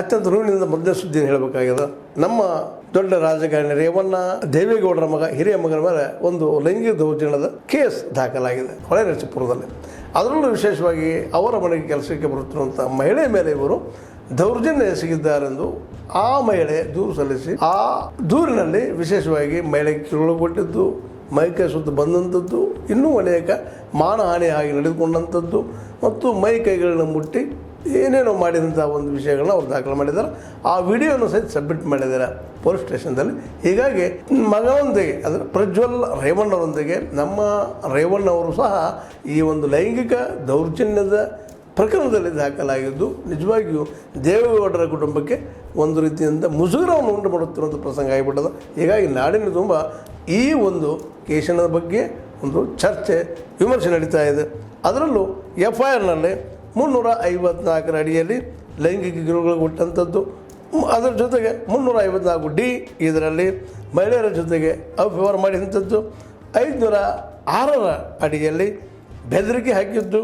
ಅತ್ಯಂತ ನೋವಿನಿಂದ ಮೊದಲನೇ ಸುದ್ದಿಯನ್ನು ಹೇಳಬೇಕಾಗಿದೆ. ನಮ್ಮ ದೊಡ್ಡ ರಾಜಕಾರಣಿ ರೇವಣ್ಣ ದೇವೇಗೌಡರ ಮಗ, ಹಿರಿಯ ಮಗನ ಮೇಲೆ ಒಂದು ಲೈಂಗಿಕ ದೌರ್ಜನ್ಯದ ಕೇಸ್ ದಾಖಲಾಗಿದೆ ಹೊಳೆ ನರಸೀಪುರದಲ್ಲಿ ಅದರಲ್ಲೂ ವಿಶೇಷವಾಗಿ ಅವರ ಮನೆಗೆ ಕೆಲಸಕ್ಕೆ ಬರುತ್ತಿರುವಂಥ ಮಹಿಳೆ ಮೇಲೆ ಇವರು ದೌರ್ಜನ್ಯ ಎಸಗಿದ್ದಾರೆಂದು ಆ ಮಹಿಳೆ ದೂರು ಸಲ್ಲಿಸಿ, ಆ ದೂರಿನಲ್ಲಿ ವಿಶೇಷವಾಗಿ ಮಹಿಳೆಗೆ ಮೈ ಮೈಕೈ ಸುತ್ತ ಬಂದಂಥದ್ದು, ಇನ್ನೂ ಅನೇಕ ಮಾನಹಾನಿಯಾಗಿ ನಡೆದುಕೊಂಡಂಥದ್ದು ಮತ್ತು ಮೈ ಕೈಗಳನ್ನು ಮುಟ್ಟಿ ಏನೇನೋ ಮಾಡಿದಂಥ ಒಂದು ವಿಷಯಗಳನ್ನ ಅವ್ರು ದಾಖಲೆ ಮಾಡಿದ್ದಾರೆ. ಆ ವಿಡಿಯೋನ ಸಹಿತ ಸಬ್ಮಿಟ್ ಮಾಡಿದ್ದಾರೆ ಪೊಲೀಸ್ ಸ್ಟೇಷನ್ದಲ್ಲಿ ಹೀಗಾಗಿ ಮಗನೊಂದಿಗೆ, ಅಂದರೆ ಪ್ರಜ್ವಲ್ ರೇವಣ್ಣರೊಂದಿಗೆ ನಮ್ಮ ರೇವಣ್ಣವರು ಸಹ ಈ ಒಂದು ಲೈಂಗಿಕ ದೌರ್ಜನ್ಯದ ಪ್ರಕರಣದಲ್ಲಿ ದಾಖಲಾಗಿದ್ದು, ನಿಜವಾಗಿಯೂ ದೇವೇಗೌಡರ ಕುಟುಂಬಕ್ಕೆ ಒಂದು ರೀತಿಯಿಂದ ಮುಜುಗರವನ್ನು ಉಂಟು ಮಾಡುತ್ತಿರುವಂಥ ಪ್ರಸಂಗ ಆಗಿಬಿಟ್ಟದ. ಹೀಗಾಗಿ ನಾಡಿನ ತುಂಬ ಈ ಒಂದು ಕೇಶನದ ಬಗ್ಗೆ ಒಂದು ಚರ್ಚೆ, ವಿಮರ್ಶೆ ನಡೀತಾ ಇದೆ. ಅದರಲ್ಲೂ ಎಫ್ ಐ ಆರ್ನಲ್ಲಿ ಮುನ್ನೂರ ಐವತ್ನಾಲ್ಕರ ಅಡಿಯಲ್ಲಿ ಲೈಂಗಿಕ ಗಿರುಗಳು ಕೊಟ್ಟಂಥದ್ದು. ಅದರ ಜೊತೆಗೆ ಮುನ್ನೂರ ಐವತ್ನಾಲ್ಕು ಡಿ ಇದರಲ್ಲಿ ಮಹಿಳೆಯರ ಜೊತೆಗೆ ಅವ್ಯವಹಾರ ಮಾಡಿದಂಥದ್ದು. ಐದುನೂರ ಆರರ ಅಡಿಯಲ್ಲಿ ಬೆದರಿಕೆ ಹಾಕಿದ್ದು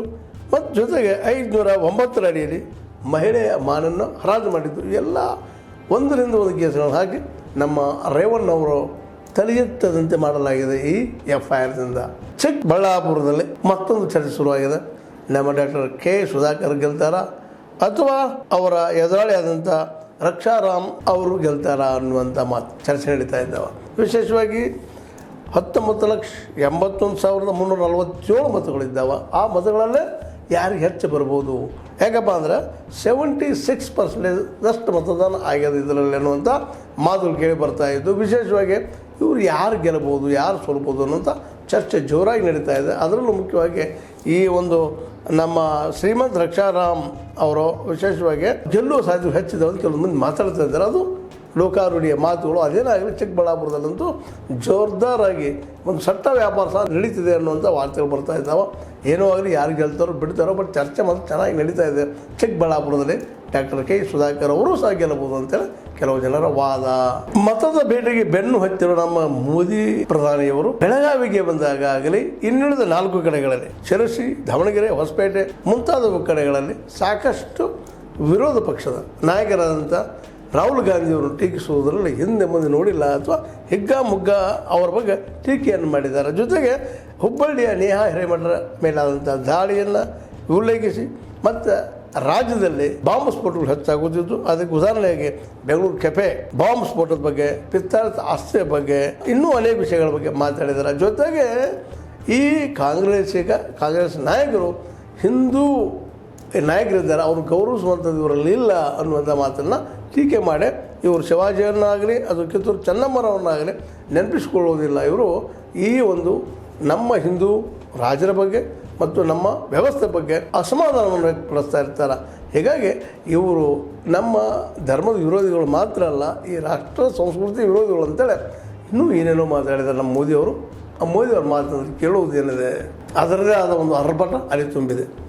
ಮತ್ತು ಜೊತೆಗೆ ಐದುನೂರ ಒಂಬತ್ತರ ಅಡಿಯಲ್ಲಿ ಮಹಿಳೆಯ ಮಾನನ್ನು ಹರಾಜು ಮಾಡಿದ್ದು. ಎಲ್ಲ ಒಂದರಿಂದ ಒಂದು ಕೇಸುಗಳನ್ನು ಹಾಕಿ ನಮ್ಮ ರೇವಣ್ಣವರು ತಲೆಯೆತ್ತದಂತೆ ಮಾಡಲಾಗಿದೆ ಈ ಎಫ್ ಐ ಆರ್ನಿಂದ ಚಿಕ್ಕಬಳ್ಳಾಪುರದಲ್ಲಿ ಮತ್ತೊಂದು ಚರ್ಚೆ ಶುರುವಾಗಿದೆ. ನಮ್ಮ ಡಾಕ್ಟರ್ ಕೆ ಸುಧಾಕರ್ ಗೆಲ್ತಾರ? ಅಥವಾ ಅವರ ಎದುರಾಳಿಯಾದಂಥ ರಕ್ಷಾರಾಮ್ ಅವರು ಗೆಲ್ತಾರ ಅನ್ನುವಂಥ ಮಾತು ಚರ್ಚೆ ನಡೀತಾ ಇದ್ದಾವೆ. ವಿಶೇಷವಾಗಿ ಹತ್ತೊಂಬತ್ತು ಲಕ್ಷ ಎಂಬತ್ತೊಂದು ಸಾವಿರದ ಮುನ್ನೂರ ನಲವತ್ತೇಳು ಮತಗಳಿದ್ದಾವೆ ಆ ಮತಗಳಲ್ಲೇ ಯಾರಿಗೆ ಹೆಚ್ಚು ಬರ್ಬೋದು? ಯಾಕಪ್ಪ ಅಂದ್ರೆ ಸೆವೆಂಟಿ ಸಿಕ್ಸ್ ಪರ್ಸೆಂಟೇಜಷ್ಟು ಮತದಾನ ಆಗ್ಯದ ಇದರಲ್ಲಿ ಅನ್ನುವಂಥ ಮಾತುಗಳು ಕೇಳಿ ಬರ್ತಾ ಇದ್ದು, ವಿಶೇಷವಾಗಿ ಇವರು ಯಾರು ಗೆಲ್ಲಬಹುದು ಯಾರು ಸೋಲ್ಬೋದು ಅನ್ನೋಂಥ ಚರ್ಚೆ ಜೋರಾಗಿ ನಡೀತಾ ಇದೆ. ಅದರಲ್ಲೂ ಮುಖ್ಯವಾಗಿ ಈ ಒಂದು ನಮ್ಮ ಶ್ರೀಮಂತ್ ರಕ್ಷಾರಾಮ್ ಅವರು ವಿಶೇಷವಾಗಿ ಜಲ್ಲು ಸಾಧ್ಯ ಹೆಚ್ಚಿದೆ ಅಂತ ಕೆಲವೊಂದು ಮಾತಾಡ್ತಾ ಇದ್ದಾರೆ. ಅದು ಲೋಕಾರೂಢಿಯ ಮಾತುಗಳು. ಅದೇನಾಗಲಿ ಚಿಕ್ಕಬಳ್ಳಾಪುರದಲ್ಲಂತೂ ಜೋರ್ದಾರಾಗಿ ಒಂದು ಸಟ್ಟ ವ್ಯಾಪಾರ ಸಹ ನಡೀತಿದೆ ಅನ್ನುವಂಥ ವಾರ್ತೆಗಳು ಬರ್ತಾ ಇದ್ದಾವೆ. ಏನೋ ಆಗಲಿ ಯಾರು ಗೆಲ್ತಾರೋ ಬಿಡ್ತಾರೋ, ಬಟ್ ಚರ್ಚೆ ಮಾತ್ರ ಚೆನ್ನಾಗಿ ನಡೀತಾ ಇದೆ ಚಿಕ್ಕಬಳ್ಳಾಪುರದಲ್ಲಿ ಡಾಕ್ಟರ್ ಕೆ ಸುಧಾಕರ್ ಅವರು ಸಹ ಗೆಲ್ಲಬಹುದು ಅಂತೇಳಿ ಕೆಲವು ಜನರ ವಾದ. ಮತದ ಬೇಟೆಗೆ ಬೆನ್ನು ಹತ್ತಿರುವ ನಮ್ಮ ಮೋದಿ ಪ್ರಧಾನಿಯವರು ಬೆಳಗಾವಿಗೆ ಬಂದಾಗ ಆಗಲಿ, ಇನ್ನುಳಿದ ನಾಲ್ಕು ಕಡೆಗಳಲ್ಲಿ, ಶಿರಸಿ, ದಾವಣಗೆರೆ, ಹೊಸಪೇಟೆ ಮುಂತಾದ ಕಡೆಗಳಲ್ಲಿ ಸಾಕಷ್ಟು ವಿರೋಧ ಪಕ್ಷದ ನಾಯಕರಾದಂಥ ರಾಹುಲ್ ಗಾಂಧಿಯವರು ಟೀಕಿಸುವುದರಲ್ಲಿ ಹಿಂದೆ ಮುಂದೆ ನೋಡಿಲ್ಲ ಅಥವಾ ಹಿಗ್ಗ ಮುಗ್ಗ ಅವರ ಬಗ್ಗೆ ಟೀಕೆಯನ್ನು ಮಾಡಿದ್ದಾರೆ. ಜೊತೆಗೆ ಹುಬ್ಬಳ್ಳಿಯ ನೇಹಾ ಹಿರೇಮಠರ ಮೇಲಾದಂಥ ದಾಳಿಯನ್ನು ಉಲ್ಲೇಖಿಸಿ ಮತ್ತು ರಾಜ್ಯದಲ್ಲಿ ಬಾಂಬ್ ಸ್ಫೋಟಗಳು ಹೆಚ್ಚಾಗುತ್ತಿದ್ದು, ಅದಕ್ಕೆ ಉದಾಹರಣೆಯಾಗಿ ಬೆಂಗಳೂರು ಕೆಫೆ ಬಾಂಬ್ ಸ್ಫೋಟದ ಬಗ್ಗೆ ಪಿತ್ತಾಳದ ಆಸ್ತಿಯ ಬಗ್ಗೆ, ಇನ್ನೂ ಅನೇಕ ವಿಷಯಗಳ ಬಗ್ಗೆ ಮಾತಾಡಿದ್ದಾರೆ. ಜೊತೆಗೆ ಈ ಕಾಂಗ್ರೆಸ್ಸಿಗ ಕಾಂಗ್ರೆಸ್ ನಾಯಕರು ಹಿಂದೂ ನಾಯಕರಿದ್ದಾರೆ, ಅವರು ಗೌರವಿಸುವಂಥದ್ದು ಇವರಲ್ಲಿ ಇಲ್ಲ ಅನ್ನುವಂಥ ಮಾತನ್ನು ಟೀಕೆ ಮಾಡಿ, ಇವರು ಶಿವಾಜಿಯನ್ನಾಗಲಿ ಅದು ಕಿತ್ತೂರು ಚೆನ್ನಮ್ಮರವನ್ನಾಗಲಿ ನೆನಪಿಸಿಕೊಳ್ಳುವುದಿಲ್ಲ ಇವರು ಈ ಒಂದು ನಮ್ಮ ಹಿಂದೂ ರಾಜರ ಬಗ್ಗೆ ಮತ್ತು ನಮ್ಮ ವ್ಯವಸ್ಥೆ ಬಗ್ಗೆ ಅಸಮಾಧಾನವನ್ನು ವ್ಯಕ್ತಪಡಿಸ್ತಾ ಇರ್ತಾರೆ. ಹೀಗಾಗಿ ಇವರು ನಮ್ಮ ಧರ್ಮದ ವಿರೋಧಿಗಳು ಮಾತ್ರ ಅಲ್ಲ, ಈ ರಾಷ್ಟ್ರ ಸಂಸ್ಕೃತಿ ವಿರೋಧಿಗಳು ಅಂತೇಳಿ ಇನ್ನೂ ಏನೇನೋ ಮಾತಾಡಿದ್ದಾರೆ ನಮ್ಮ ಮೋದಿಯವರು. ಆ ಮೋದಿಯವ್ರ ಮಾತನ್ನು ಕೇಳುವುದೇನಿದೆ ಅದರದೇ ಆದ ಒಂದು ಅರ್ಭಟ ಅಲ್ಲಿ ತುಂಬಿದೆ.